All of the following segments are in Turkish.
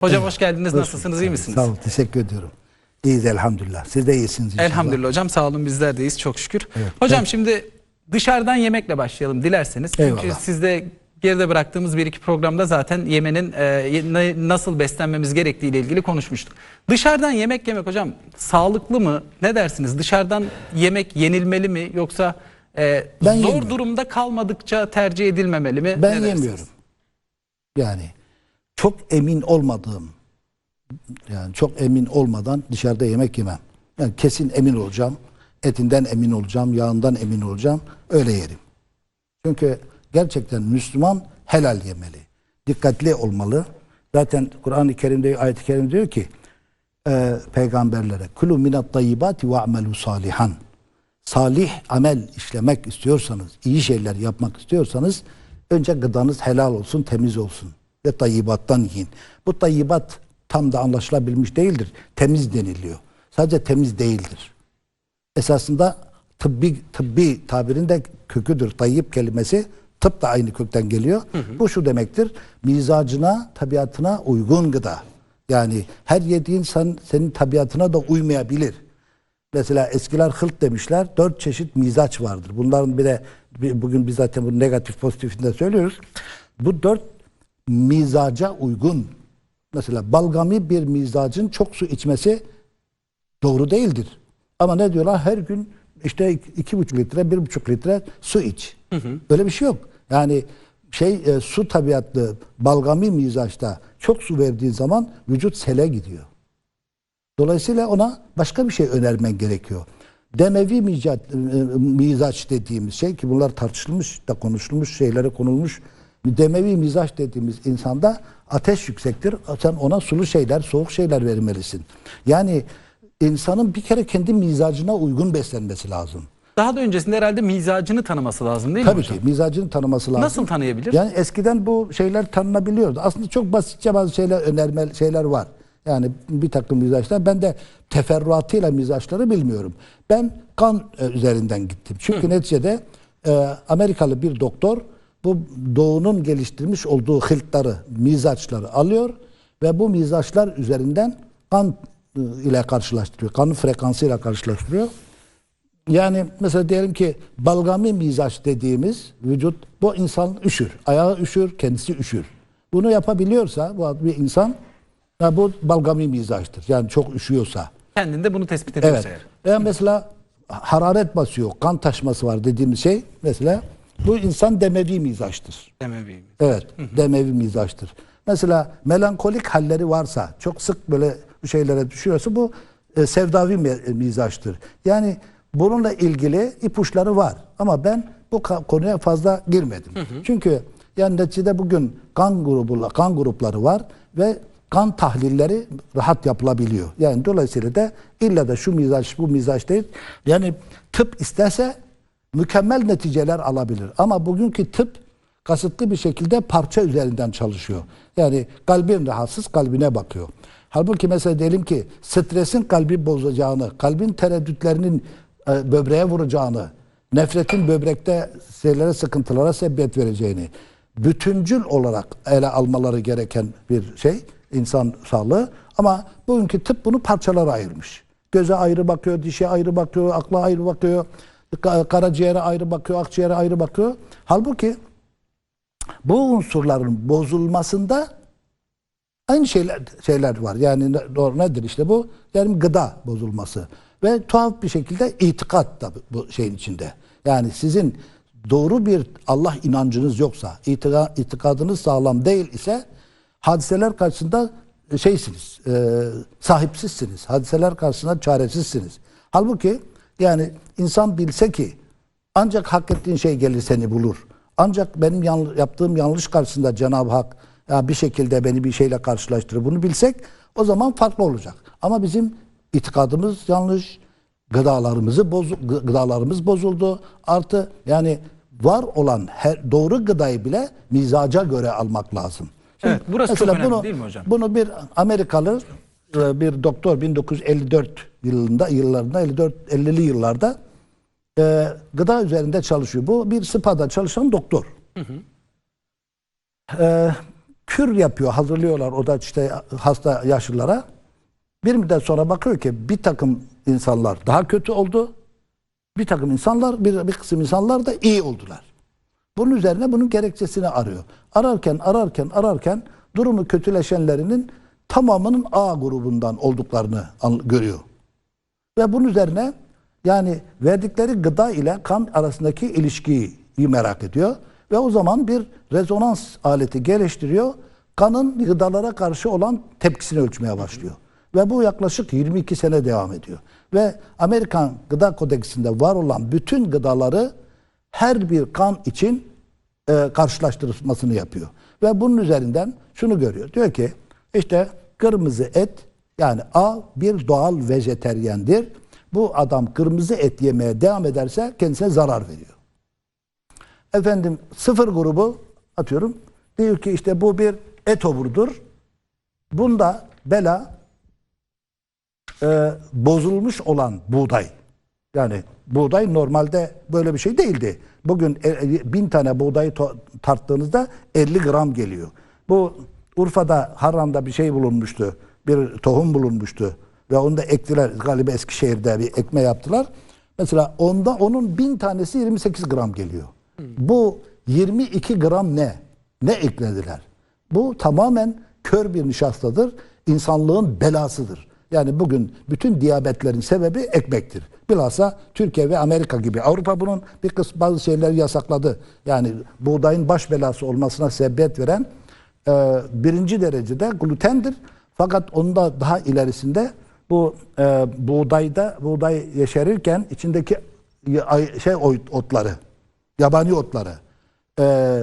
Hocam hoş geldiniz. Hoş Nasılsınız? iyi misiniz? Sağ olun. Teşekkür ediyorum. İyiyiz elhamdülillah. Siz de iyisiniz inşallah. Elhamdülillah hocam. Sağ olun bizler deyiz çok şükür. Evet. Hocam Evet. şimdi dışarıdan yemekle başlayalım dilerseniz. Çünkü Eyvallah. sizde geride bıraktığımız bir iki programda zaten yemenin e, nasıl beslenmemiz gerektiği ile ilgili konuşmuştuk. Dışarıdan yemek yemek hocam sağlıklı mı? Ne dersiniz? Dışarıdan yemek yenilmeli mi yoksa e, Ben zor yemiyorum. durumda kalmadıkça tercih edilmemeli mi? Ben yemiyorum. Yani çok emin olmadığım yani çok emin olmadan dışarıda yemek yemem. Yani kesin emin olacağım. Etinden emin olacağım, yağından emin olacağım. Öyle yerim. Çünkü gerçekten Müslüman helal yemeli. Dikkatli olmalı. Zaten Kur'an-ı Kerim'de ayet-i kerim diyor ki e, peygamberlere kulu minat tayyibati ve amelu salihan. Salih amel işlemek istiyorsanız, iyi şeyler yapmak istiyorsanız önce gıdanız helal olsun, temiz olsun ve tayyibattan yiyin. Bu tayyibat tam da anlaşılabilmiş değildir. Temiz deniliyor. Sadece temiz değildir. Esasında tıbbi tıbbi tabirinde köküdür. Tayyip kelimesi tıp da aynı kökten geliyor. Bu şu demektir. Mizacına, tabiatına uygun gıda. Yani her yediğin sen, senin tabiatına da uymayabilir. Mesela eskiler hılt demişler. Dört çeşit mizaç vardır. Bunların bir de bugün biz zaten bu negatif pozitifinde söylüyoruz. Bu dört mizaca uygun. Mesela balgami bir mizacın çok su içmesi doğru değildir. Ama ne diyorlar? Her gün işte iki- buçuk litre, bir buçuk litre su iç. Öyle bir şey yok. Yani şey e, su tabiatlı balgami mizaçta çok su verdiğin zaman vücut sele gidiyor. Dolayısıyla ona başka bir şey önermen gerekiyor. Demevi mizaç, e, mizaç dediğimiz şey ki bunlar tartışılmış da konuşulmuş şeylere konulmuş. Demevi mizaç dediğimiz insanda ateş yüksektir. Sen ona sulu şeyler, soğuk şeyler vermelisin. Yani insanın bir kere kendi mizacına uygun beslenmesi lazım. Daha da öncesinde herhalde mizacını tanıması lazım değil mi Tabii ki mizacını tanıması lazım. Nasıl tanıyabilir? Yani eskiden bu şeyler tanınabiliyordu. Aslında çok basitçe bazı şeyler önerme şeyler var. Yani bir takım mizaçlar. Ben de teferruatıyla mizaçları bilmiyorum. Ben kan e, üzerinden gittim. Çünkü neticede e, Amerikalı bir doktor bu doğunun geliştirmiş olduğu hıltları, mizaçları alıyor ve bu mizaçlar üzerinden kan e, ile karşılaştırıyor. Kanın frekansıyla karşılaştırıyor. Yani mesela diyelim ki balgami mizaç dediğimiz vücut bu insan üşür. Ayağı üşür, kendisi üşür. Bunu yapabiliyorsa bu bir insan ya bu balgami mizaçtır. Yani çok üşüyorsa. Kendinde bunu tespit Evet. ediyorsa eğer. Veya mesela hararet basıyor, kan taşması var dediğimiz şey mesela bu insan demevi mizaçtır. Demevi. Evet, demevi mizaçtır. Mesela melankolik halleri varsa, çok sık böyle bu şeylere düşüyorsa bu e, sevdavi mi- mizaçtır. Yani bununla ilgili ipuçları var. Ama ben bu konuya fazla girmedim. Çünkü yani neticede bugün kan grubu kan grupları var ve kan tahlilleri rahat yapılabiliyor. Yani dolayısıyla da illa da şu mizaç bu mizaç değil. Yani tıp isterse mükemmel neticeler alabilir. Ama bugünkü tıp kasıtlı bir şekilde parça üzerinden çalışıyor. Yani kalbin rahatsız kalbine bakıyor. Halbuki mesela diyelim ki stresin kalbi bozacağını, kalbin tereddütlerinin e, böbreğe vuracağını, nefretin böbrekte şeylere sıkıntılara sebebiyet vereceğini bütüncül olarak ele almaları gereken bir şey insan sağlığı ama bugünkü tıp bunu parçalara ayırmış. Göze ayrı bakıyor, dişe ayrı bakıyor, akla ayrı bakıyor, karaciğere ayrı bakıyor, akciğere ayrı bakıyor. Halbuki bu unsurların bozulmasında aynı şeyler şeyler var. Yani doğru nedir işte bu? Yani gıda bozulması ve tuhaf bir şekilde itikat da bu şeyin içinde. Yani sizin doğru bir Allah inancınız yoksa, itika, itikadınız sağlam değil ise hadiseler karşısında şeysiniz, e, sahipsizsiniz. Hadiseler karşısında çaresizsiniz. Halbuki yani insan bilse ki ancak hak ettiğin şey gelir seni bulur. Ancak benim yan- yaptığım yanlış karşısında Cenab-ı Hak ya bir şekilde beni bir şeyle karşılaştırır. Bunu bilsek o zaman farklı olacak. Ama bizim itikadımız yanlış, gıdalarımızı bozu, gı- gıdalarımız bozuldu. Artı yani var olan her doğru gıdayı bile mizaca göre almak lazım. Evet, burası çok önemli değil mi hocam? Bunu bir Amerikalı bir doktor 1954 yılında yıllarında 54 50'li yıllarda e, gıda üzerinde çalışıyor. Bu bir SPA'da çalışan doktor. E, kür yapıyor, hazırlıyorlar o da işte hasta yaşlılara. Bir müddet sonra bakıyor ki bir takım insanlar daha kötü oldu. Bir takım insanlar, bir, bir kısım insanlar da iyi oldular. Bunun üzerine bunun gerekçesini arıyor. Ararken, ararken, ararken durumu kötüleşenlerinin tamamının A grubundan olduklarını görüyor. Ve bunun üzerine yani verdikleri gıda ile kan arasındaki ilişkiyi merak ediyor. Ve o zaman bir rezonans aleti geliştiriyor. Kanın gıdalara karşı olan tepkisini ölçmeye başlıyor. Ve bu yaklaşık 22 sene devam ediyor. Ve Amerikan Gıda Kodeksinde var olan bütün gıdaları her bir kan için e, karşılaştırmasını yapıyor. Ve bunun üzerinden şunu görüyor. Diyor ki işte kırmızı et yani A bir doğal vejeteryendir. Bu adam kırmızı et yemeye devam ederse kendisine zarar veriyor. Efendim sıfır grubu atıyorum. Diyor ki işte bu bir etoburdur. Bunda bela e, bozulmuş olan buğday. Yani buğday normalde böyle bir şey değildi. Bugün e, e, bin tane buğdayı tarttığınızda 50 gram geliyor. Bu Urfa'da Harran'da bir şey bulunmuştu. Bir tohum bulunmuştu. Ve onu da ektiler. Galiba Eskişehir'de bir ekme yaptılar. Mesela onda onun bin tanesi 28 gram geliyor. Bu 22 gram ne? Ne eklediler? Bu tamamen kör bir nişastadır. İnsanlığın belasıdır. Yani bugün bütün diyabetlerin sebebi ekmektir. Bilhassa Türkiye ve Amerika gibi. Avrupa bunun bir kısmı bazı şeyleri yasakladı. Yani buğdayın baş belası olmasına sebebiyet veren e, birinci derecede glutendir. Fakat onda daha ilerisinde bu e, buğdayda buğday yeşerirken içindeki şey ot- otları, yabani otları e,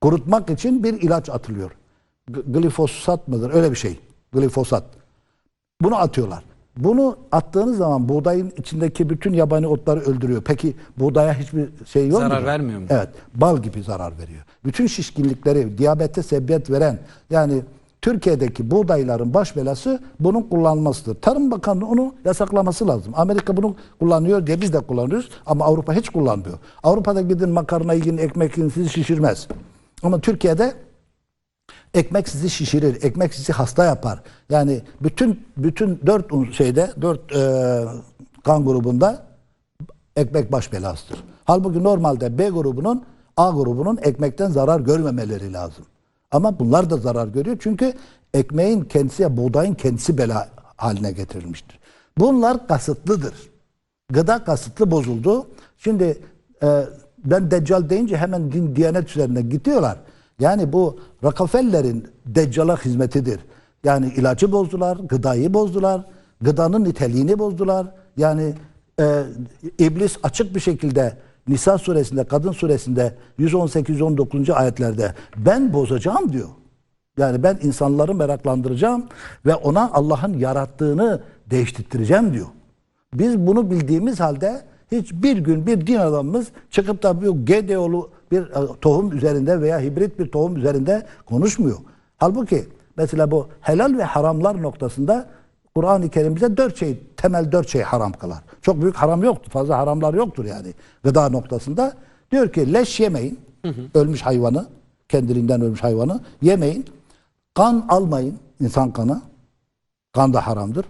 kurutmak için bir ilaç atılıyor. Glifosat mıdır? Öyle bir şey. Glifosat. Bunu atıyorlar. Bunu attığınız zaman buğdayın içindeki bütün yabani otları öldürüyor. Peki buğdaya hiçbir şey yok mu? Zarar vermiyor mu? Evet. Bal gibi zarar veriyor. Bütün şişkinlikleri, diyabete sebebiyet veren yani Türkiye'deki buğdayların baş belası bunun kullanmasıdır. Tarım Bakanlığı onu yasaklaması lazım. Amerika bunu kullanıyor diye biz de kullanıyoruz ama Avrupa hiç kullanmıyor. Avrupa'da gidin makarna yiyin, ekmek yiyin sizi şişirmez. Ama Türkiye'de Ekmek sizi şişirir, ekmek sizi hasta yapar. Yani bütün bütün dört şeyde, dört e, kan grubunda ekmek baş belasıdır. Halbuki normalde B grubunun, A grubunun ekmekten zarar görmemeleri lazım. Ama bunlar da zarar görüyor çünkü ekmeğin kendisi, buğdayın kendisi bela haline getirilmiştir. Bunlar kasıtlıdır. Gıda kasıtlı bozuldu. Şimdi e, ben Deccal deyince hemen din diyanet üzerine gidiyorlar. Yani bu Rockefeller'in Deccal'a hizmetidir. Yani ilacı bozdular, gıdayı bozdular, gıdanın niteliğini bozdular. Yani e, iblis açık bir şekilde Nisa suresinde, Kadın suresinde 118-119. ayetlerde ben bozacağım diyor. Yani ben insanları meraklandıracağım ve ona Allah'ın yarattığını değiştireceğim diyor. Biz bunu bildiğimiz halde hiçbir gün bir din adamımız çıkıp da bu GDO'lu bir e, tohum üzerinde veya hibrit bir tohum üzerinde konuşmuyor. Halbuki mesela bu helal ve haramlar noktasında Kur'an-ı Kerim bize dört şey, temel dört şey haram kılar. Çok büyük haram yoktur. Fazla haramlar yoktur yani gıda noktasında. Diyor ki leş yemeyin. Ölmüş hayvanı, kendiliğinden ölmüş hayvanı yemeyin. Kan almayın, insan kanı. Kan da haramdır.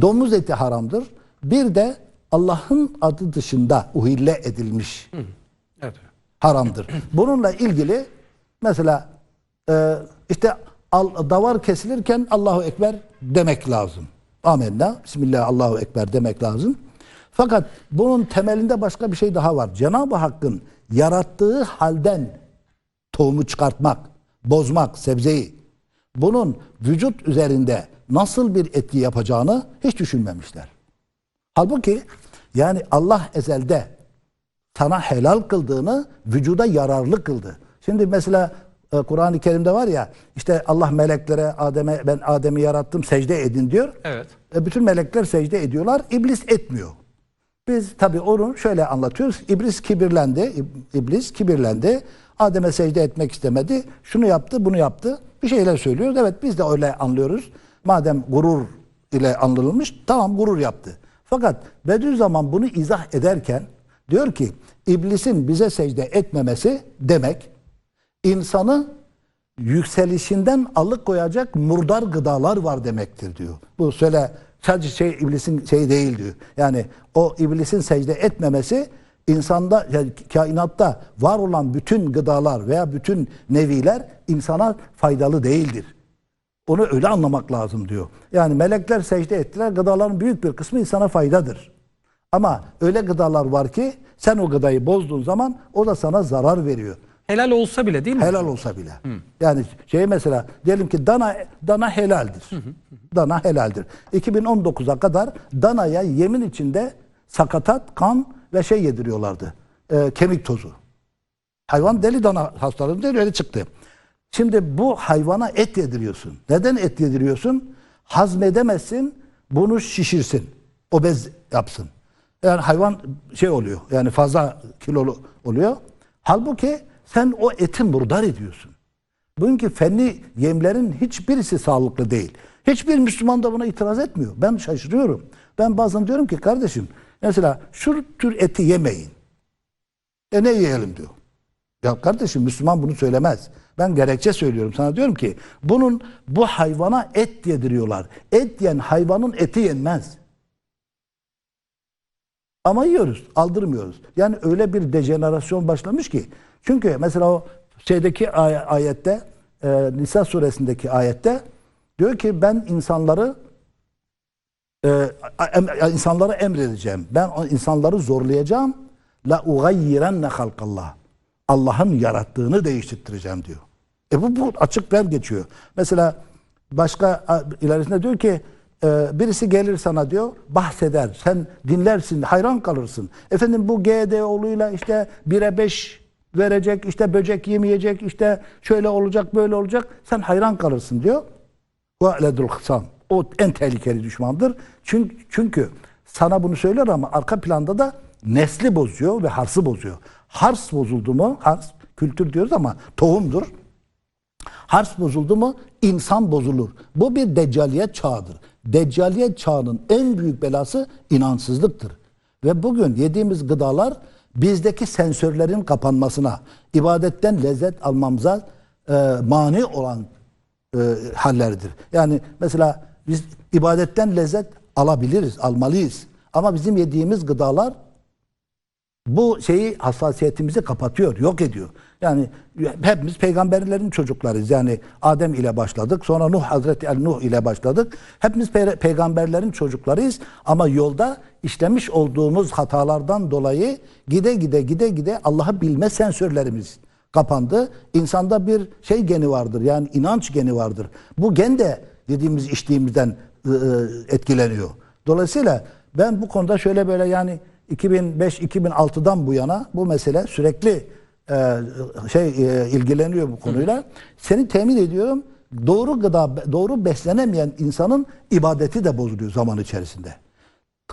Domuz eti haramdır. Bir de Allah'ın adı dışında uhille edilmiş Evet. haramdır. Bununla ilgili mesela e, işte al, davar kesilirken Allahu Ekber demek lazım. Amenna. Bismillah Allahu Ekber demek lazım. Fakat bunun temelinde başka bir şey daha var. Cenab-ı Hakk'ın yarattığı halden tohumu çıkartmak, bozmak, sebzeyi bunun vücut üzerinde nasıl bir etki yapacağını hiç düşünmemişler. Halbuki yani Allah ezelde sana helal kıldığını vücuda yararlı kıldı. Şimdi mesela Kur'an-ı Kerim'de var ya işte Allah meleklere Adem'e ben Adem'i yarattım secde edin diyor. Evet. E, bütün melekler secde ediyorlar. İblis etmiyor. Biz tabii onu şöyle anlatıyoruz. İblis kibirlendi. İb- İblis kibirlendi. Adem'e secde etmek istemedi. Şunu yaptı, bunu yaptı. Bir şeyler söylüyoruz. Evet biz de öyle anlıyoruz. Madem gurur ile anılmış, tamam gurur yaptı. Fakat Bediüzzaman bunu izah ederken diyor ki iblisin bize secde etmemesi demek insanı yükselişinden alıkoyacak murdar gıdalar var demektir diyor. Bu söyle sadece şey iblisin şey değil diyor. Yani o iblisin secde etmemesi insanda yani kainatta var olan bütün gıdalar veya bütün neviler insana faydalı değildir. Onu öyle anlamak lazım diyor. Yani melekler secde ettiler. Gıdaların büyük bir kısmı insana faydadır. Ama öyle gıdalar var ki sen o gıdayı bozduğun zaman o da sana zarar veriyor. Helal olsa bile değil mi? Helal olsa bile. Yani şey mesela diyelim ki dana dana helaldir. Dana helaldir. 2019'a kadar danaya yemin içinde sakatat, kan ve şey yediriyorlardı. Ee, kemik tozu. Hayvan deli dana hastalığı değil öyle çıktı. Şimdi bu hayvana et yediriyorsun. Neden et yediriyorsun? Hazmedemezsin, bunu şişirsin. Obez yapsın. Yani hayvan şey oluyor. Yani fazla kilolu oluyor. Halbuki sen o eti murdar ediyorsun. Bugünkü fenli yemlerin hiçbirisi sağlıklı değil. Hiçbir Müslüman da buna itiraz etmiyor. Ben şaşırıyorum. Ben bazen diyorum ki kardeşim mesela şu tür eti yemeyin. E ne yiyelim diyor. Ya kardeşim Müslüman bunu söylemez. Ben gerekçe söylüyorum sana diyorum ki bunun bu hayvana et yediriyorlar. Et yiyen hayvanın eti yenmez. Ama yiyoruz, aldırmıyoruz. Yani öyle bir dejenerasyon başlamış ki. Çünkü mesela o şeydeki ay- ayette, e, Nisa suresindeki ayette diyor ki ben insanları e, em- insanlara emredeceğim. Ben o insanları zorlayacağım. La ugayyirenne halkallah. Allah'ın yarattığını değiştireceğim diyor. E bu, bu açık ver geçiyor. Mesela başka ilerisinde diyor ki e, birisi gelir sana diyor bahseder. Sen dinlersin, hayran kalırsın. Efendim bu GDO'luyla işte 1'e 5 verecek, işte böcek yemeyecek, işte şöyle olacak, böyle olacak. Sen hayran kalırsın diyor. Ve'ledul hısam. O en tehlikeli düşmandır. Çünkü, çünkü sana bunu söyler ama arka planda da nesli bozuyor ve harsı bozuyor. Hars bozuldu mu, hars kültür diyoruz ama tohumdur. Hars bozuldu mu insan bozulur. Bu bir deccaliyet çağıdır. Deccaliyet çağının en büyük belası inançsızlıktır. Ve bugün yediğimiz gıdalar bizdeki sensörlerin kapanmasına, ibadetten lezzet almamıza e, mani olan e, hallerdir. Yani mesela biz ibadetten lezzet alabiliriz, almalıyız. Ama bizim yediğimiz gıdalar bu şeyi hassasiyetimizi kapatıyor, yok ediyor. Yani hepimiz peygamberlerin çocuklarıyız. Yani Adem ile başladık. Sonra Nuh Hazreti El Nuh ile başladık. Hepimiz pe- peygamberlerin çocuklarıyız ama yolda işlemiş olduğumuz hatalardan dolayı gide gide gide gide Allah'ı bilme sensörlerimiz kapandı. İnsanda bir şey geni vardır. Yani inanç geni vardır. Bu gen de dediğimiz içtiğimizden ı, ı, etkileniyor. Dolayısıyla ben bu konuda şöyle böyle yani 2005-2006'dan bu yana bu mesele sürekli şey e, ilgileniyor bu konuyla. Seni temin ediyorum doğru gıda, doğru beslenemeyen insanın ibadeti de bozuluyor zaman içerisinde.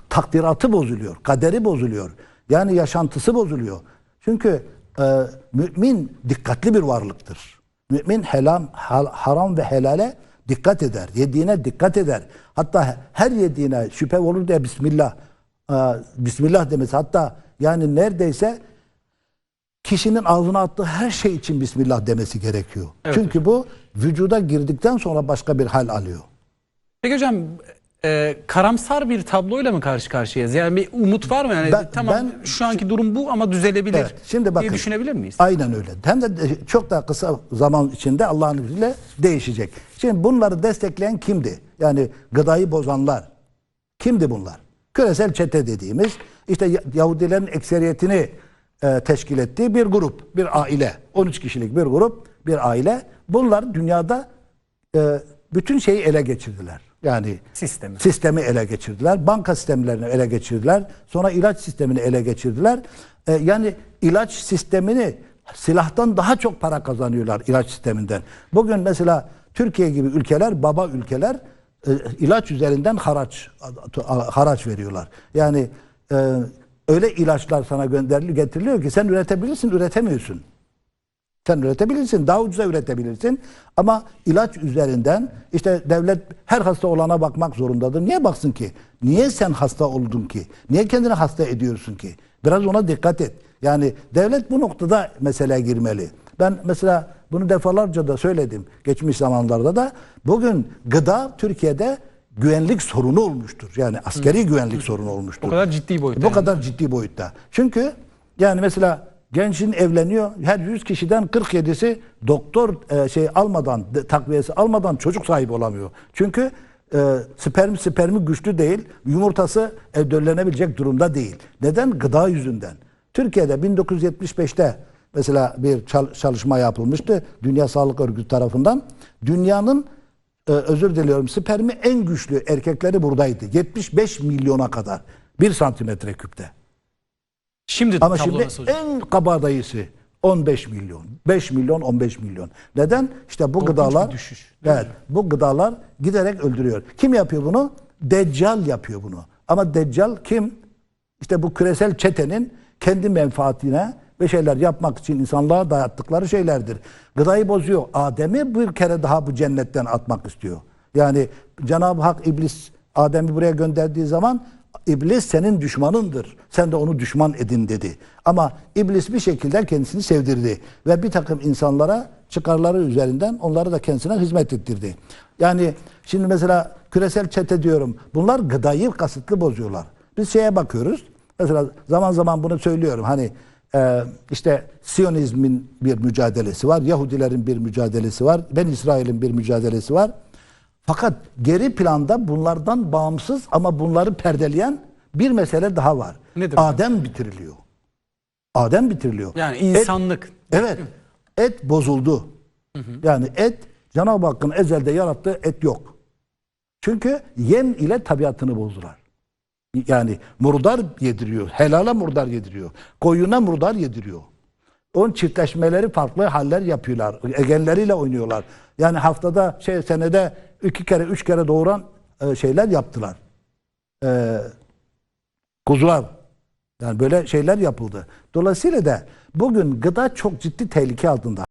Takdiratı bozuluyor, kaderi bozuluyor. Yani yaşantısı bozuluyor. Çünkü e, mümin dikkatli bir varlıktır. Mümin helam, haram ve helale dikkat eder. Yediğine dikkat eder. Hatta her yediğine şüphe olur diye Bismillah e, Bismillah demesi. Hatta yani neredeyse kişinin ağzına attığı her şey için Bismillah demesi gerekiyor. Evet Çünkü bu vücuda girdikten sonra başka bir hal alıyor. Peki hocam e, karamsar bir tabloyla mı karşı karşıyayız? Yani bir umut var mı? Yani Ben- tamam ben- şu anki durum bu ama düzelebilir Evet, şimdi bakın. diye düşünebilir miyiz? Aynen öyle. Hem de de çok daha kısa zaman içinde Allah'ın izniyle değişecek. Şimdi bunları destekleyen kimdi? Yani gıdayı bozanlar. Kimdi bunlar? Küresel çete dediğimiz işte Ya- Yahudilerin ekseriyetini e, teşkil ettiği bir grup, bir aile. 13 kişilik bir grup, bir aile. Bunlar dünyada e, bütün şeyi ele geçirdiler. Yani Sistemi. sistemi ele geçirdiler. Banka sistemlerini ele geçirdiler. Sonra ilaç sistemini ele geçirdiler. Ee, yani ilaç sistemini silahtan daha çok para kazanıyorlar ilaç sisteminden. Bugün mesela Türkiye gibi ülkeler, baba ülkeler e, ilaç üzerinden haraç haraç veriyorlar. Yani e, öyle ilaçlar sana gönderiliyor, getiriliyor ki sen üretebilirsin, üretemiyorsun. Sen üretebilirsin, daha ucuza üretebilirsin. Ama ilaç üzerinden işte devlet her hasta olana bakmak zorundadır. Niye baksın ki? Niye sen hasta oldun ki? Niye kendini hasta ediyorsun ki? Biraz ona dikkat et. Yani devlet bu noktada meseleye girmeli. Ben mesela bunu defalarca da söyledim geçmiş zamanlarda da. Bugün gıda Türkiye'de güvenlik sorunu olmuştur. Yani askeri güvenlik sorunu olmuştur. O kadar ciddi boyutta. Bu yani. kadar ciddi boyutta. Çünkü yani mesela gençin evleniyor. Her 100 kişiden 47'si doktor e, şey almadan takviyesi almadan çocuk sahibi olamıyor. Çünkü e, sperm spermi güçlü değil. Yumurtası e, döllenebilecek durumda değil. Neden? Gıda yüzünden. Türkiye'de 1975'te mesela bir çal- çalışma yapılmıştı Dünya Sağlık Örgütü tarafından. Dünyanın e, özür diliyorum spermi en güçlü erkekleri buradaydı. 75 milyona kadar. 1 santimetre küpte. Şimdi Ama şimdi en kabadayısı 15 milyon. 5 milyon 15 milyon. Neden? İşte bu Korkunç gıdalar düşüş, mi Evet, bu gıdalar giderek öldürüyor. Kim yapıyor bunu? Deccal yapıyor bunu. Ama Deccal kim? İşte bu küresel çetenin kendi menfaatine ve şeyler yapmak için insanlığa dayattıkları şeylerdir. Gıdayı bozuyor. Adem'i bir kere daha bu cennetten atmak istiyor. Yani Cenab-ı Hak iblis Adem'i buraya gönderdiği zaman iblis senin düşmanındır. Sen de onu düşman edin dedi. Ama iblis bir şekilde kendisini sevdirdi ve bir takım insanlara çıkarları üzerinden onları da kendisine hizmet ettirdi. Yani şimdi mesela küresel çete diyorum. Bunlar gıdayı kasıtlı bozuyorlar. Biz şeye bakıyoruz. Mesela zaman zaman bunu söylüyorum. Hani e, işte Siyonizmin bir mücadelesi var. Yahudilerin bir mücadelesi var. Ben İsrail'in bir mücadelesi var. Fakat geri planda bunlardan bağımsız ama bunları perdeleyen bir mesele daha var. Nedir? Adem bitiriliyor. Adem bitiriliyor. Yani Et- insanlık. Evet. Et bozuldu. Yani et Cenab-ı Hakk'ın ezelde yarattığı et yok. Çünkü yem ile tabiatını bozdular. Yani murdar yediriyor. Helala murdar yediriyor. Koyuna murdar yediriyor. Onun çiftleşmeleri farklı haller yapıyorlar. Egenleriyle oynuyorlar. Yani haftada şey senede iki kere üç kere doğuran e, şeyler yaptılar. E, kuzular. Yani böyle şeyler yapıldı. Dolayısıyla da bugün gıda çok ciddi tehlike altında.